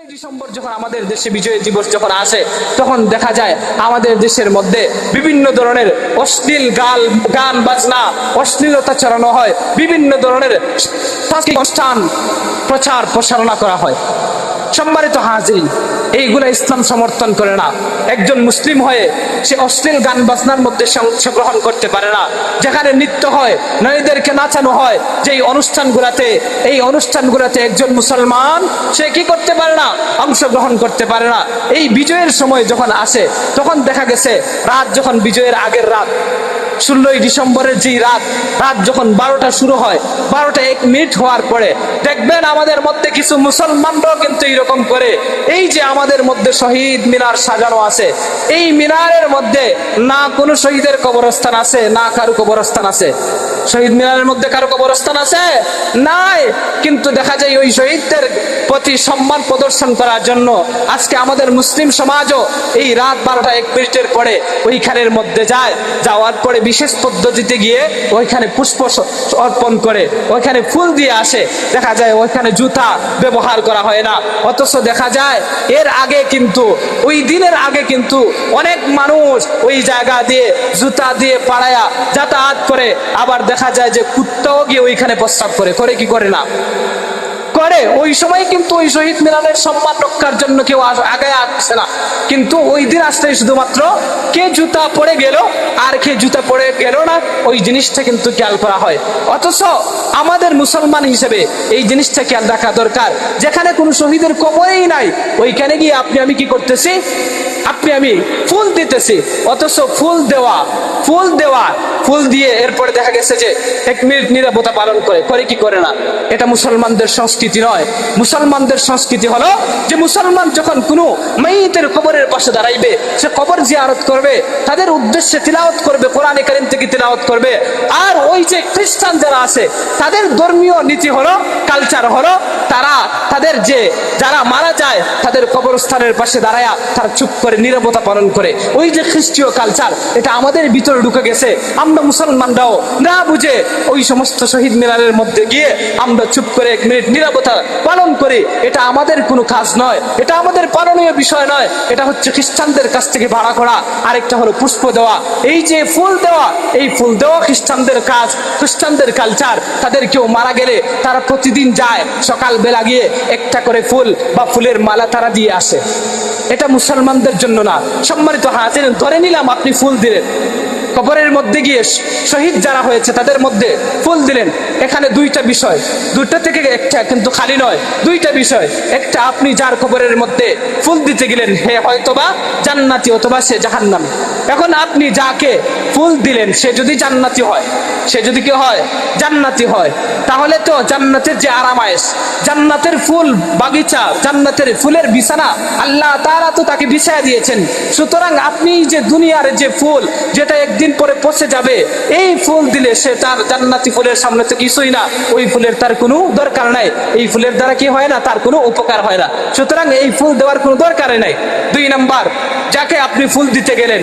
December যখন আমাদের দেশে বিজয় দিবস যখন আসে, তখন দেখা যায় আমাদের দেশের মধ্যে বিভিন্ন ধরনের অশ্লীল গাল, গান, বাজনা, অশ্লীলতা চালানো হয়। বিভিন্ন ধরনের অনুষ্ঠান প্রচার প্রসারণা করা হয়। সম্মানিত হাজির এইগুলা ইসলাম সমর্থন করে না। একজন মুসলিম হয়ে সে অশ্লীল গান বাজনার মধ্যে অংশগ্রহণ করতে পারে না। যেখানে নৃত্য হয়, নারীদেরকে নাচানো হয়, যেই অনুষ্ঠানগুলাতে, এই অনুষ্ঠানগুলাতে একজন মুসলমান, সে কি করতে পারে না? অংশগ্রহণ করতে পারে না। এই বিজয়ের সময় যখন আসে, তখন দেখা গেছে, রাত যখন বিজয়ের আগের রাত ষোলোই ডিসেম্বরের যেই রাত রাত যখন বারোটা শুরু হয়, বারোটা এক মিনিট হওয়ার পরে দেখবেন আমাদের মধ্যে কিছু মুসলমানরাও কিন্তু এইরকম করে। এই যে আমাদের মধ্যে শহীদ মিনার সাজানো আছে, এই মিনারের মধ্যে না কোনো শহীদের কবরস্থান আছে, না কারও কবরস্থান আছে। শহীদ মিনারের মধ্যে কারও কবরস্থান আছে? নাই। কিন্তু দেখা যায় ওই শহীদদের প্রতি সম্মান প্রদর্শন করার জন্য আজকে আমাদের মুসলিম সমাজও এই রাত বারোটা এক মিনিটের পরে ওইখানের মধ্যে যায়। যাওয়ার পরে বিশেষ পদ্ধতিতে গিয়ে ওইখানে পুষ্প অর্পণ করে, ওইখানে ফুল দিয়ে আসে। দেখা যায় ওইখানে জুতা ব্যবহার করা হয় না। অথচ দেখা যায় এর আগে কিন্তু, ওই দিনের আগে কিন্তু অনেক মানুষ ওই জায়গা দিয়ে জুতা দিয়ে পাড়ায়া যাতায়াত করে। আবার দেখা যায় যে কুত্তাও গিয়ে ওইখানে প্রস্তাব করে। করে কি করে না? করে, ওই সময় কিন্তু ওই শহীদ মিনারের সম্মান রক্ষার জন্য কেউ আগে আসছে না। কিন্তু ওই দিন আসতে শুধুমাত্র কে জুতা পরে গেল আর কে জুতা পরে গেল না, ওই জিনিসটা কিন্তু খেয়াল করা হয়। অথচ আমাদের মুসলমান হিসেবে এই জিনিসটা খেয়াল রাখা দরকার। যেখানে কোনো শহীদের কবরেই নাই, ওইখানে গিয়ে আপনি, আমি কি করতেছি? আপনি, আমি ফুল দিতেছি, অথচ ফুল দেওয়া ফুল দেওয়া, ফুল দিয়ে এরপরে দেখা গেছে যে এক মিনিট নিরাপত্তা পালন করে করে কি করে না? এটা মুসলমানদের সংস্কৃতি নয়। মুসলমানদের সংস্কৃতি হলো যে মুসলমান যখন কোনো মেয়েদের কবরের পাশে দাঁড়াইবে, সে কবর জিয়ারত করবে, তাদের উদ্দেশ্যে তিলাওত করবে কোরআনে তিলাওয়াত করবে। আর ওই যে খ্রিস্টান যারা আছে, তাদের ধর্মীয় নীতি হলো কালচার হলো, তারা তাদের যে যারা মারা যায়, তাদের কবরস্থানের পাশে দাঁড়ায়া তারা চুপ করে নিরাপত্তা পালন করে। ওই যে খ্রিস্টীয় কালচার এটা আমাদের ভিতরে ঢুকে গেছে। আমরা মুসলমানরাও না বুঝে ওই সমস্ত শহীদ মিনারের মধ্যে গিয়ে আমরা চুপ করে এক মিনিট নিরাপত্তা পালন করি। এটা আমাদের কোনো কাজ নয়। এটা আমাদের পালনীয় বিষয় নয়। এটা হচ্ছে খ্রিস্টানদের কাছ থেকে ভাড়া করা। আরেকটা হলো পুষ্প দেওয়া। এই যে ফুল দেওয়া এই ফুল দেওয়া খ্রিস্টানদের কাজ, খ্রিস্টানদের কালচার তাদের কেউ মারা গেলে তারা প্রতিদিন যায় সকালবেলা গিয়ে একটা করে ফুল বা ফুলের মালা তারা দিয়ে আসে। এটা মুসলমানদের জন্য না। সম্মানিত হাতে ধরে নিলাম আপনি ফুল দিলেন। কবরের মধ্যে গিয়ে শহীদ যারা হয়েছে, তাদের মধ্যে ফুল দিলেন। এখানে দুইটা বিষয়। দুইটা থেকে একটা কিন্তু খালি নয়। দুইটা বিষয়। একটা আপনি যার কবরের মধ্যে ফুল দিতে গেলেন হে হয়তোবা জান্নাতি অথবা সে জাহান্নাম। এখন আপনি যাকে ফুল দিলেন, সে যদি জান্নাতি হয়, সে যদি কি হয়, জান্নাতি হয়, তাহলে তো জান্নাতের যে আরামায়েশ, জান্নাতের ফুল বাগিচা, জান্নাতের ফুলের বিছানা, আল্লাহ তারা তো তাকে বিছায়া দিয়েছেন। সুতরাং আপনি যে দুনিয়ার যে ফুল, যেটা একদিন পরে পচে যাবে। এই ফুল দিলে সে তার জান্নাতি ফুলের সামনে তো কিছুই না। ওই ফুলের তার কোনো দরকার নাই। এই ফুলের দ্বারা কি হয় না? তার কোনো উপকার হয় না। সুতরাং এই ফুল দেওয়ার কোনো দরকারই নাই। দুই নাম্বার যাকে আপনি ফুল দিতে গেলেন,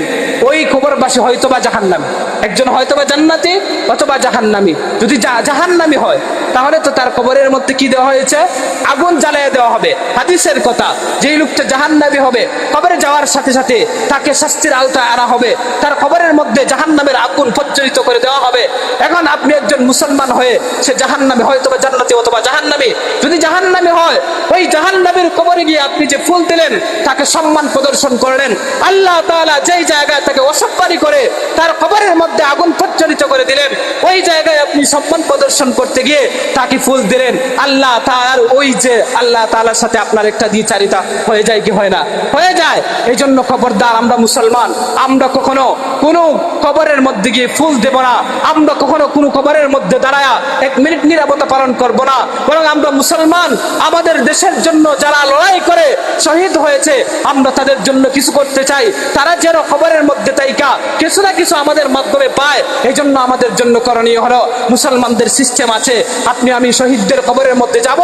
ওই কবরবাসী হয়তোবা জাহান্নাম। একজন হয়তোবা জান্নাতি অথবা জাহান্নামি। যদি জাহান্নামি হয়, তাহলে তো তার কবরের মধ্যে কি দেওয়া হয়েছে? আগুন জ্বালিয়ে দেওয়া হবে। হাদিসের কথা, যেই লোকটা জাহান্নামি হবে, কবরে যাওয়ার সাথে সাথে তাকে শাস্তির আওতায় আনা হবে। তার কবরের মধ্যে জাহান্নামের আগুন প্রজ্বলিত করে দেওয়া হবে। এখন আপনি একজন মুসলমান হয়ে, সে জাহান্নামে হয়তোবা জান্নাতি অথবা জাহান্নামি। যদি জাহান্নামি হয়, ওই জাহান্নামের কবরে গিয়ে আপনি যে ফুল দিলেন, তাকে সম্মান প্রদর্শন করলেন আল্লাহ তাআলা যেই জায়গায় তাকে অসম্মানি করে, তার খবরের মধ্যে আগুন প্রজ্বলিত করে দিলেন। ওই জায়গায় আপনি সম্মান প্রদর্শন করতে গিয়ে তাকে ফুল দিলেন। আল্লাহ তার ওই যে আল্লাহ তাআলার সাথে আপনার একটা দ্বিচারিতা হয়ে যায় কি হয় না? হয়ে যায়। এই জন্য খবরদার, আমরা মুসলমান। আমরা কখনো কোনো খবরের মধ্যে গিয়ে ফুল দেব না। আমরা কখনো কোনো খবরের মধ্যে দাঁড়ায়া এক মিনিট নিরাপত্তা পালন করব না। বরং আমরা মুসলমান, আমাদের দেশের জন্য যারা লড়াই করে শহীদ হয়েছে, আমরা তাদের জন্য কিছু করতে চাই, তারা যেন খবরের মধ্যে তাইকা কিছু না কিছু আমাদের মাধ্যমে পায় এই জন্য আমাদের জন্য করণীয় হলো, মুসলমানদের সিস্টেম আছে, আপনি আমি শহীদদের খবরের মধ্যে যাব,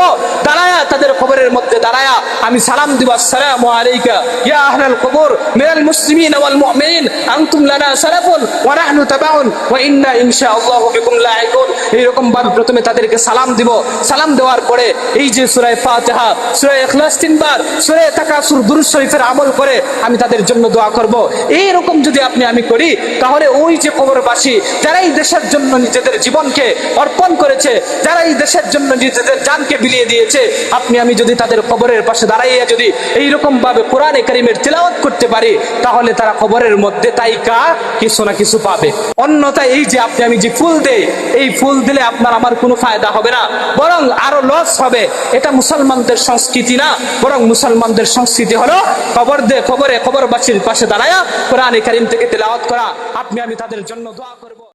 দাঁড়ায়া তাদের খবরের মধ্যে দাঁড়ায়া, আমি সালাম দিব, আসসালামু আলাইকা, ইয়া আহলাল কবর, মিনাল মুসলিমিন ওয়াল মুমিনিন আনতুম লানা সালাফুন, ওয়া নাহনু তাবাউন, ওয়া ইন্না ইনশাআল্লাহু বিকুম লাহিকুন এইরকম ভাবে প্রথমে তাদেরকে সালাম দিব, সালাম দেওয়ার পরে এই যে সূরা ফাতিহা সূরা ইখলাস তিনবার সুরে তাকাসুর দুরুদ শরীফের আমল করে আমি তাদের জন্য দোয়া করব। এইরকম যদি আপনি আমি করি, তাহলে ওই যে কবরবাসী যারা এই দেশের জন্য নিজেদের জীবনকে অর্পণ করেছে যারা এই দেশের জন্য নিজেদের জানকে বিলিয়ে দিয়েছে, আপনি আমি যদি তাদের কবরের পাশে দাঁড়াইয়া যদি এইরকম ভাবে কোরআনে কারিমের তিলাওয়াত করতে পারি, তাহলে তারা কবরের মধ্যে তাই কা কিছু না কিছু পাবে। অন্যথায় এই যে আপনি আমি যে ফুল দেই, এই ফুল দিলে আপনার আমার কোনো ফায়দা হবে না, বরং আরও লস হবে। এটা মুসলমানদের সংস্কৃতি না, বরং মুসলমানদের সংস্কৃতি হলো কবর দে কবরে কবরবাসীর পাশে দাঁড়ায় কোরআনে কারিম থেকে তেলাওয়াত করা। আপনি আমি তাদের জন্য দোয়া করব।